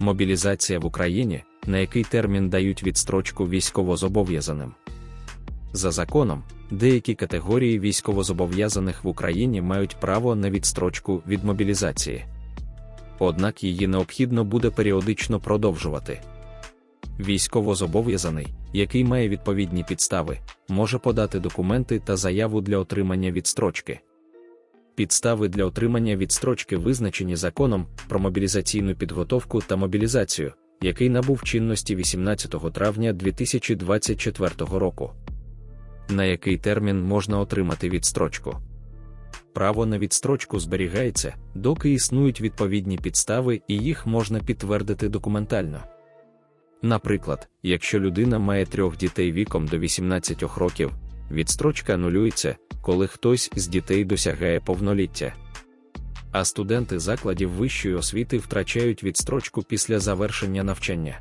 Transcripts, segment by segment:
Мобілізація в Україні, на який термін дають відстрочку військовозобов'язаним. За законом, деякі категорії військовозобов'язаних в Україні мають право на відстрочку від мобілізації. Однак її необхідно буде періодично продовжувати. Військовозобов'язаний, який має відповідні підстави, може подати документи та заяву для отримання відстрочки. Підстави для отримання відстрочки визначені законом про мобілізаційну підготовку та мобілізацію, який набув чинності 18 травня 2024 року. На який термін можна отримати відстрочку? Право на відстрочку зберігається, доки існують відповідні підстави і їх можна підтвердити документально. Наприклад, якщо людина має трьох дітей віком до 18 років, відстрочка анулюється, коли хтось з дітей досягає повноліття. А студенти закладів вищої освіти втрачають відстрочку після завершення навчання.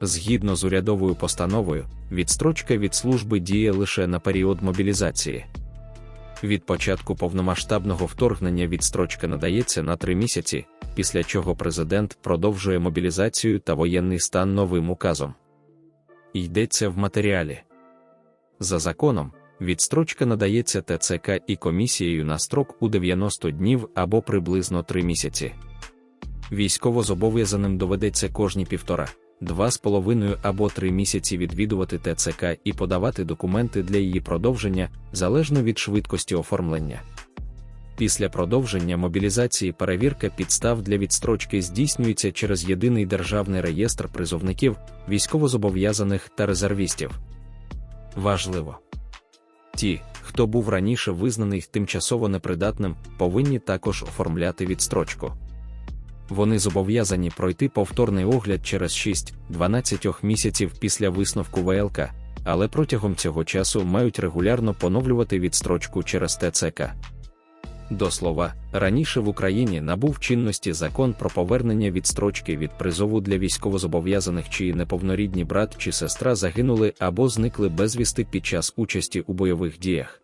Згідно з урядовою постановою, відстрочка від служби діє лише на період мобілізації. Від початку повномасштабного вторгнення відстрочка надається на три місяці, після чого президент продовжує мобілізацію та воєнний стан новим указом. Йдеться в матеріалі. За законом, відстрочка надається ТЦК і комісією на строк у 90 днів або приблизно 3 місяці. Військовозобов'язаним доведеться кожні півтора, два з половиною або три місяці відвідувати ТЦК і подавати документи для її продовження залежно від швидкості оформлення. Після продовження мобілізації перевірка підстав для відстрочки здійснюється через єдиний державний реєстр призовників, військовозобов'язаних та резервістів. Важливо. Ті, хто був раніше визнаний тимчасово непридатним, повинні також оформляти відстрочку. Вони зобов'язані пройти повторний огляд через 6-12 місяців після висновку ВЛК, але протягом цього часу мають регулярно поновлювати відстрочку через ТЦК. До слова, раніше в Україні набув чинності закон про повернення відстрочки від призову для військовозобов'язаних, чиї неповнорідні брат чи сестра загинули або зникли безвісти під час участі у бойових діях.